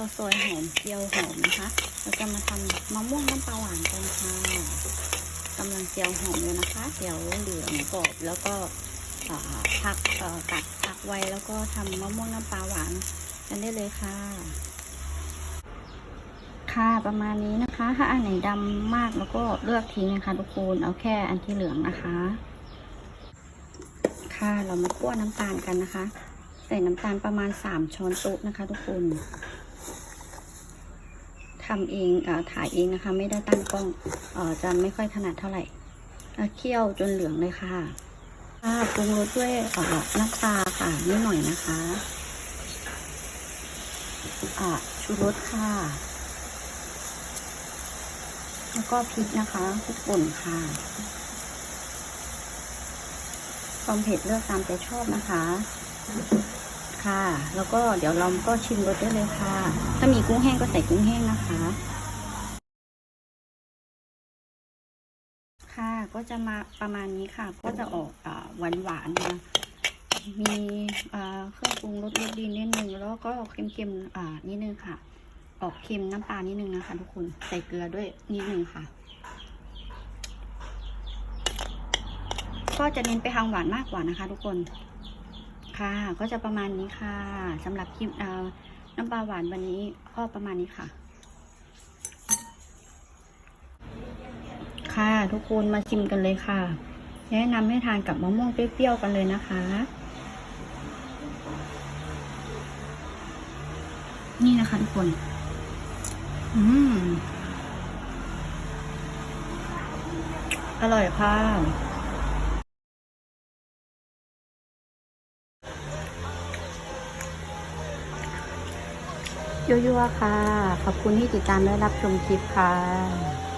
ยวซอยหอมเจียวหอมนะคะ เราจะมาทำมะม่วงน้ำปลาหวานกันค่ะกำลังเจียวหอมอยู่นะคะ เดี๋ยวเหลืองกรอบแล้วก็พักตัดพักไว้แล้วก็ทำมะม่วงน้ำปลาหวานกันได้เลยค่ะ ค่ะประมาณนี้นะคะ ถ้าอันไหนดำมากแล้วก็เลือกทิ้งนะคะทุกคนเอาแค่อันที่เหลืองนะคะ ค่ะเรามาคั่วน้ำตาลกันนะคะใส่น้ำตาลประมาณสามช้อนโต๊ะนะคะทุกคน ทำเองอถ่ายเองนะคะ ไม่ได้ตั้งกล้องอจะไม่ค่อยถนัดเท่าไหร่เคี่ยวจนเหลืองเลยค่ะค่ะปรุงรสด้วยก่อน้ำปลาค่ะนิดหน่อยนะคะอ่าชูรสค่ะ แล้วก็พริกนะคะพริกป่นค่ะความเผ็ดเลือกตามใจชอบนะคะ ค่ะ แล้วก็เดี๋ยวเราก็ชิมรสได้เลยค่ะ ถ้ามีกุ้งแห้งก็ใส่กุ้งแห้งนะคะ ค่ะ ก็จะมาประมาณนี้ค่ะ ก็จะออกหวานหวานนะมีเครื่องปรุงรสรสดีนิดนึง แล้วก็เค็มๆนิดนึงค่ะ ออกเค็มน้ำปลานิดนึงนะคะ ทุกคน ใส่เกลือด้วยนิดนึงค่ะก็จะเน้นไปทางหวานมากกว่านะคะทุกคน ค่ะ ก็จะประมาณนี้ค่ะสำหรับคลิปน้ำปลาหวานวันนี้ก็ประมาณนี้ค่ะ ค่ะทุกคนมาชิมกันเลยค่ะ แนะนำให้ทานกับมะม่วงเปรี้ยวๆกันเลยนะคะ นี่นะคะทุกคน อืม อร่อยค่ะ ยั่วๆค่ะ ขอบคุณที่ติดตามและรับชมคลิปค่ะ